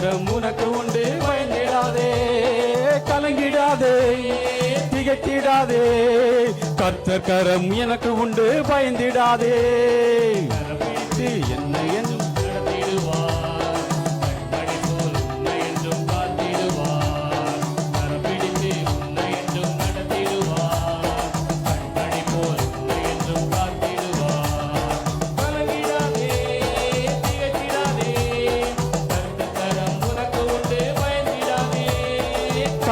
கத்தகரம் உனக்கு உண்டு பயந்திடாதே கலங்கிடாதே திகட்டிடாதே கர்த்தர் கரம் எனக்கு உண்டு பயந்திடாதே. இது என்ன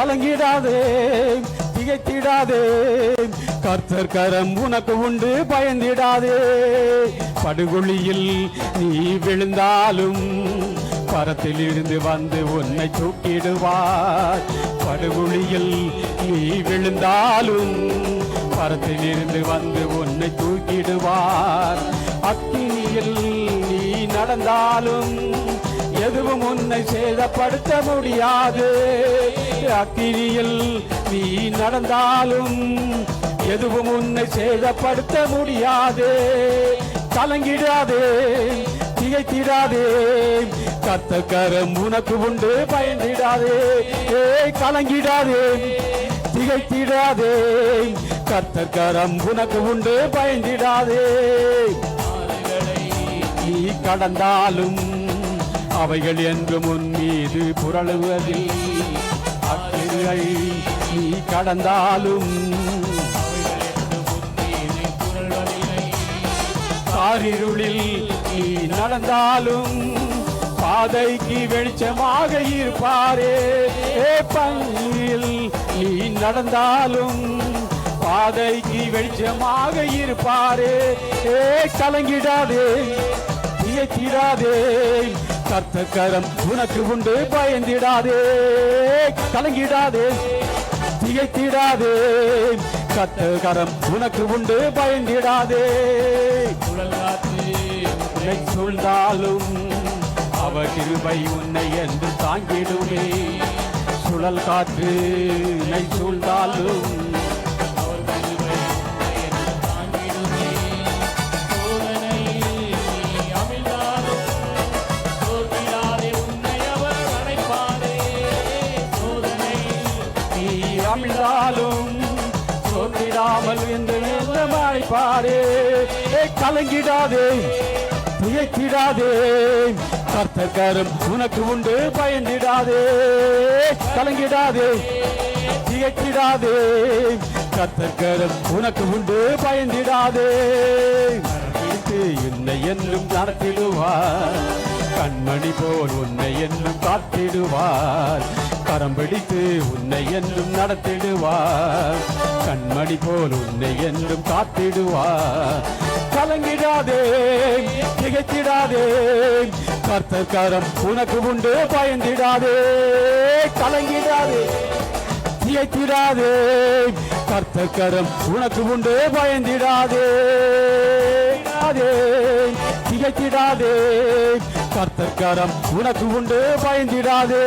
கலங்கிடாதே திகைத்திடாதே. கர்த்தர் கரம் உனக்கு உண்டு பயந்திடாதே. படுகொழியில் நீ விழுந்தாலும் பரத்தில் இருந்து வந்து உன்னை தூக்கிடுவார். படுகொழியில் நீ விழுந்தாலும் பரத்தில் இருந்து வந்து உன்னை தூக்கிடுவார். அக்கினியில் நீ நடந்தாலும் எதுவும் உன்னை சேதப்படுத்த முடியாது. அக்கினியில் நீ நடந்தாலும் எதுவும் உன்னை சேதப்படுத்த முடியாதே. கலங்கிடாதே திகைத்திடாதே. கத்தக்கரம் உனக்கு உண்டு பயந்திடாதே. ஏ கலங்கிடாதே திகைத்திடாதே. கத்தக்கரம் உனக்கு உண்டு பயந்திடாதே. நீ கடந்தாலும் அவைகள் என்றும் உன் மீது புரளுவதில் அக்கினிகள் நீ கடந்தாலும் காரிருளில் நீ நடந்தாலும் பாதைக்கு வெளிச்சமாக இருப்பாரே. ஏ பங்கில் நீ நடந்தாலும் பாதைக்கு வெளிச்சமாக இருப்பாரே. ஏ கலங்கிடாதே திகைத்திடாதே கர்த்தக்கரம். உனக்கு உண்டு பயந்திடாதே கலங்கிடாதே திகைத்திடாதே. கர்த்தகரம் உனக்கு உண்டு பயந்திடாதே. உன்னை சூழ்ந்தாலும் அவர் கிருபை உன்னை என்று தாங்கிடுமே. சுழல் காற்று உன்னை சூழ்ந்தாலும் நீ அமிழ்ந்தாலும் சோர்ந்திடாமல் என்று அழைப்பாரே கலங்கிடாதே திகைத்திடாதே கர்த்தக்கரும் உனக்கு உண்டு பயந்திடாதே. கலங்கிடாதே திகைத்திடாதே கர்த்தக்கரும் உனக்கு உண்டு பயந்திடாதே. என்னை என்றும் நடத்திடுவார். கண்மணி போல் உன்னை என்றும் காத்திடுவார். கரம் பிடித்து உன்னை என்றும் நடத்திடுவார். கண்மணி போல் உன்னை என்றும் காத்திடுவார். கலங்கிடாதே திகைத்திடாதே கர்த்தர் கரம் உனக்கு உண்டு பயந்திடாதே கலங்கிடாதே திகைத்திடாதே கர்த்தர் கரம் உனக்கு உண்டு பயந்திடாதே திகைத்திடாதே, திகைத்திடாதே கர்த்தர் கரம் உனக்கு உண்டு பயந்திடாதே.